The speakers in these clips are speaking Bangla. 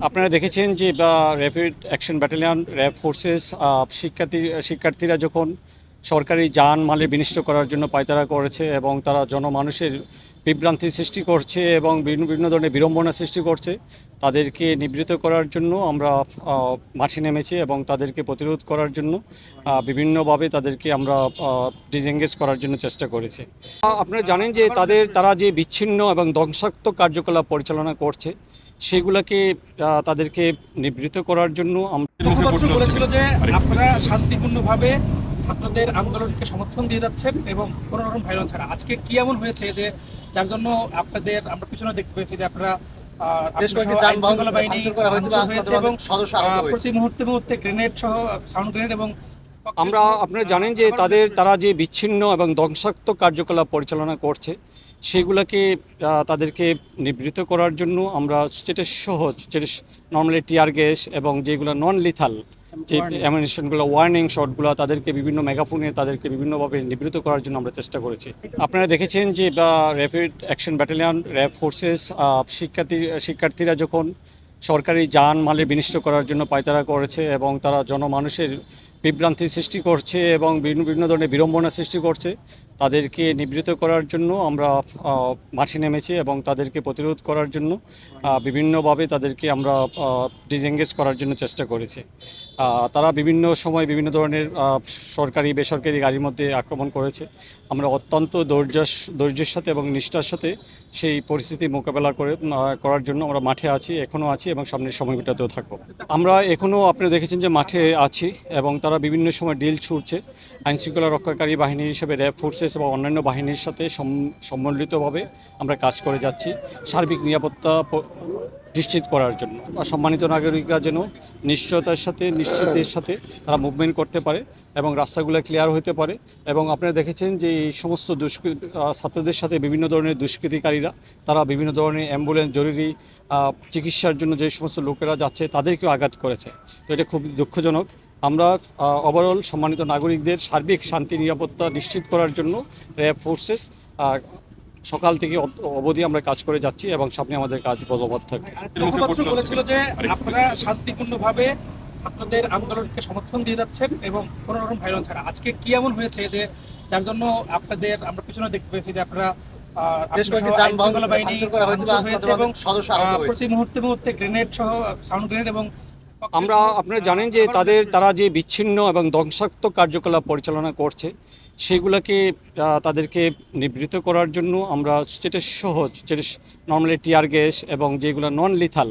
আপনারা দেখেছেন যে rapid action battalion, RAB forces শিক্ষার্থী, শিক্ষার্থীরা যখন সরকারি যান মালের বিনিষ্ট করার জন্য পায়তারা করেছে এবং তারা জনমানুষের বিভ্রান্তি সৃষ্টি করছে এবং বিভিন্ন বিভিন্ন ধরনের বিড়ম্বনা সৃষ্টি করছে, তাদেরকে নিবৃত করার জন্য আমরা মাঠে নেমেছি এবং তাদেরকে প্রতিরোধ করার জন্য বিভিন্নভাবে তাদেরকে আমরা ডিজেঙ্গেজ করার জন্য চেষ্টা করেছি। আপনারা জানেন যে তাদের, তারা যে বিচ্ছিন্ন এবং ধ্বংসাত্মক কার্যকলাপ পরিচালনা করছে সেগুলোকে আহ, তাদেরকে নিবৃত করার জন্য আমরা বলেছিল যে আপনারা শান্তিপূর্ণভাবে ছাত্রদের আন্দোলনকে সমর্থন দিয়ে যাচ্ছেন এবং কোনো রকম ভাইরাল ছাড়া আজকে কি এমন হয়েছে যে যার জন্য আপনাদের আমরা পিছনে দেখতে পেয়েছি যে আপনারা। প্রতি মুহূর্তে মুহূর্তে গ্রেনেড সহ সাউন্ড গ্রেনেড এবং আমরা আপনারা জানেন যে তাদের তারা যে বিচ্ছিন্ন এবং ধ্বংসাত্মক কার্যকলাপ পরিচালনা করছে সেগুলোকে তাদেরকে নিবৃত করার জন্য আমরা যেটা সহজ যেটা নর্মালি টিয়ার গ্যাস এবং যেগুলো নন লিথাল যে অ্যামিনেশনগুলো ওয়ার্নিং শটগুলো তাদেরকে বিভিন্ন মেগাফোনে তাদেরকে বিভিন্নভাবে নিবৃত করার জন্য আমরা চেষ্টা করেছি। আপনারা দেখেছেন যে rapid action battalion RAB forces শিক্ষার্থী শিক্ষার্থীরা যখন সরকারি যান মালের বিনিষ্ট করার জন্য পায়তারা করেছে এবং তারা জনমানুষের বিভ্রান্তি সৃষ্টি করছে এবং বিভিন্ন বিভিন্ন ধরনের বিড়ম্বনা সৃষ্টি করছে। তাদেরকে নিবৃত করার জন্য আমরা মাঠে নেমেছি এবং তাদেরকে প্রতিরোধ করার জন্য বিভিন্নভাবে তাদেরকে আমরা ডিজেঙ্গেজ করার জন্য চেষ্টা করেছি। তারা বিভিন্ন সময় বিভিন্ন ধরনের সরকারি, বেসরকারি গাড়ির মধ্যে আক্রমণ করেছে। আমরা অত্যন্ত ধৈর্য ধৈর্যের সাথে এবং নিষ্ঠার সাথে সেই পরিস্থিতি মোকাবেলা করে করার জন্য আমরা মাঠে আছি, এখনও আছি এবং সামনের সময়টাতেও থাকব। আমরা এখনও, আপনি দেখেছেন যে মাঠে আছি এবং তারা বিভিন্ন সময় ডিল ছুটছে আইনশৃঙ্খলা রক্ষাকারী বাহিনী হিসেবে র্যাব ফোর্সেস এবং অন্যান্য বাহিনীর সাথে সম- সম্মিলিতভাবে আমরা কাজ করে যাচ্ছি সার্বিক নিরাপত্তা নিশ্চিত করার জন্য। সম্মানিত নাগরিকরা যেন নিশ্চয়তার সাথে, নিশ্চিতের সাথে তারা মুভমেন্ট করতে পারে এবং রাস্তাগুলো ক্লিয়ার হতে পারে এবং আপনারা দেখেছেন যে এই সমস্ত দুষ্কৃত ছাত্রদের সাথে বিভিন্ন ধরনের দুষ্কৃতিকারীরা, তারা বিভিন্ন ধরনের অ্যাম্বুলেন্স, জরুরি চিকিৎসার জন্য যে সমস্ত লোকেরা যাচ্ছে তাদেরকেও আঘাত করেছে। তো এটা খুব দুঃখজনক। আমরা ওভারঅল সম্মানিত নাগরিকদের সার্বিক শান্তি নিরাপত্তা নিশ্চিত করার জন্য র্যাব ফোর্সেস সকাল থেকে অবধি আমরা কাজ করে যাচ্ছি এবং সামনে আমাদের কাজ বলবৎ থাকবে বলেছিল যে আপনারা শান্তিপূর্ণভাবে ছাত্রদের আন্দোলনকে সমর্থন দিয়ে যাচ্ছেন এবং কোনো রকম ভাইরাল ছাড়া আজকে কি এমন হয়েছে যে যার জন্য আপনাদের আমরা পিছনে দেখতে পেয়েছি যে আপনারা। প্রতি মুহূর্তে মুহূর্তে গ্রেনেড সহ সাউন্ড গ্রেনেড এবং আমরা আপনারা জানেন যে তাদের তারা যে বিচ্ছিন্ন এবং ধ্বংসাত্মক কার্যকলাপ পরিচালনা করছে সেগুলোকে তাদেরকে নিবৃত করার জন্য আমরা যেটা সহজ যেটা নর্মালি টিয়ার গ্যাস এবং যেগুলো নন লিথাল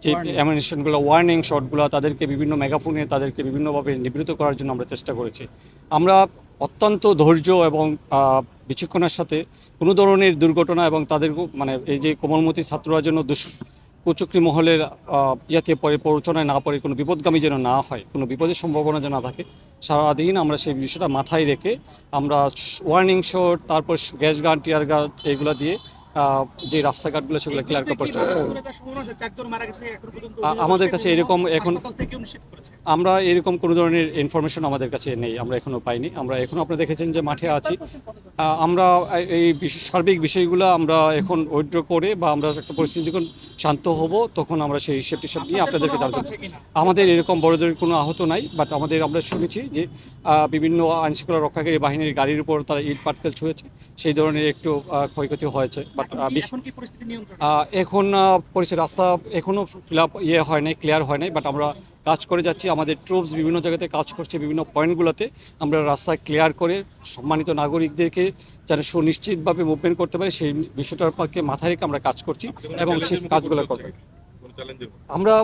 যে অ্যামিনেশনগুলো ওয়ার্নিং শটগুলো তাদেরকে বিভিন্ন মেগাফোনে তাদেরকে বিভিন্নভাবে নিবৃত করার জন্য আমরা চেষ্টা করেছি। আমরা অত্যন্ত ধৈর্য এবং বিচক্ষণের সাথে কোনো ধরনের দুর্ঘটনা এবং তাদের মানে এই যে কোমলমতি ছাত্ররা জন্য দুষ কুচক্রি মহলের ইয়াতে পরে প্ররোচনায় না পড়ে কোনো বিপদগামী যেন না হয়, কোনো বিপদের সম্ভাবনা যেন না থাকে, সারাদিন আমরা সেই বিষয়টা মাথায় রেখে আমরা ওয়ার্নিং শট তারপর গ্যাস গান টিয়ার গান এগুলো দিয়ে যে রাস্তাঘাটগুলো সেগুলো ক্লিয়ার পর্যন্ত আমাদের কাছে এরকম এখন- আমরা এরকম কোনো ধরনের ইনফরমেশন আমাদের কাছে নেই আমরা এখনও পাইনি। আমরা এখনও আপনারা দেখেছেন যে মাঠে আছি। আমরা এই সার্বিক বিষয়গুলো আমরা এখন উইথড্র করে বা আমরা একটা পরিস্থিতি যখন শান্ত হব তখন আমরা সেই হিসেব টিসেব নিয়ে আপনাদেরকে কিনা? আমাদের এরকম বড়দের কোনো আহত নাই বাট আমাদের আমরা শুনেছি যে বিভিন্ন আইনশৃঙ্খলা রক্ষাকারী বাহিনীর গাড়ির উপর তারা ইট পাটকেল ছুঁয়েছে সেই ধরনের একটু ক্ষয়ক্ষতি হয়েছে। বাট এখন পরিস্থিতি রাস্তা এখনও ফিল আপ ইয়ে হয় নাই ক্লিয়ার হয় নাই বাট আমরা কাজ করে যাচ্ছি আমাদের ট্রুপস বিভিন্ন জায়গাতে কাজ করছে বিভিন্ন পয়েন্টগুলোতে। আমরা রাস্তা ক্লিয়ার করে সম্মানিত নাগরিকদেরকে যেন সুনিশ্চিতভাবে মুভমেন্ট করতে পারে সেই বিষয়টার পক্ষে মাথায় রেখে আমরা কাজ করছি এবং সেই কাজগুলো করব। আমরা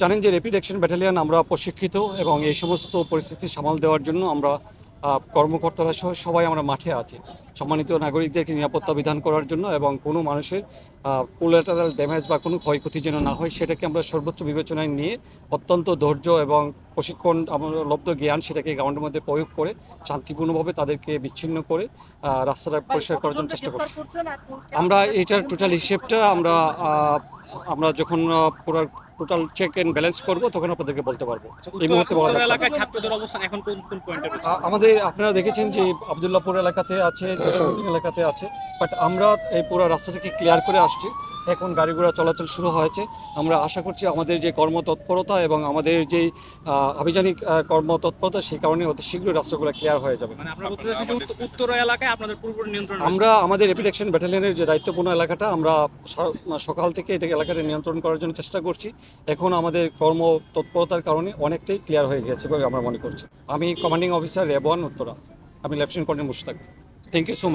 জানেন যে র্যাপিড অ্যাকশন ব্যাটালিয়ন আমরা প্রশিক্ষিত এবং এই সমস্ত পরিস্থিতি সামাল দেওয়ার জন্য আমরা কর্মকর্তারা সহ সবাই আমরা মাঠে আছি। সম্মানিত নাগরিকদেরকে নিরাপত্তা বিধান করার জন্য এবং কোনো মানুষের কোলাটারাল ড্যামেজ বা কোনো ক্ষয়ক্ষতি যেন না হয় সেটাকে আমরা সর্বোচ্চ বিবেচনায় নিয়ে অত্যন্ত ধৈর্য এবং প্রশিক্ষণ আমরা লব্ধ জ্ঞান সেটাকে গ্রাউন্ডের মধ্যে প্রয়োগ করে শান্তিপূর্ণভাবে তাদেরকে বিচ্ছিন্ন করে রাস্তাটা পরিষ্কার করার জন্য চেষ্টা করছি। আমরা এটার টোটাল হিসেবটা আমরা আমরা যখন পুরো টোটাল চেক এন্ড ব্যালেন্স করব তখন আপনাদেরকে বলতে পারব। এই মুহূর্তে বলা যাচ্ছে ছাত্রদের অবস্থান এখন কোন কোন পয়েন্টে আমাদের আপনারা দেখেছেন যে আবদুল্লাহপুর এলাকাতে আছে এলাকাতে আছে বাট আমরা এই পুরো রাস্তাটাকে ক্লিয়ার করে আসছি। এখন গাড়ি ঘোড়া চলাচল শুরু হয়েছে। আমরা আশা করছি আমাদের যে কর্মতৎপরতা এবং আমাদের যে আভিযানিক কর্মতৎপরতা সেই কারণে অতি শীঘ্রই রাস্তাগুলো ক্লিয়ার হয়ে যাবে। মানে উত্তর এলাকায় আপনাদের পুরোপুরি নিয়ন্ত্রণ আমরা আমাদের রেপিড অ্যাকশন ব্যাটালিয়নের যে দায়িত্বপূর্ণ এলাকাটা আমরা সকাল থেকে এটা এলাকাটা নিয়ন্ত্রণ করার জন্য চেষ্টা করছি। এখন আমাদের কর্ম তৎপরতার কারণে অনেকটাই ক্লিয়ার হয়ে গেছে বলে আমরা মনে করছি। আমি কমান্ডিং অফিসার রেবন উত্তরা। আমি lieutenant colonel Mushtaq. Thank you so much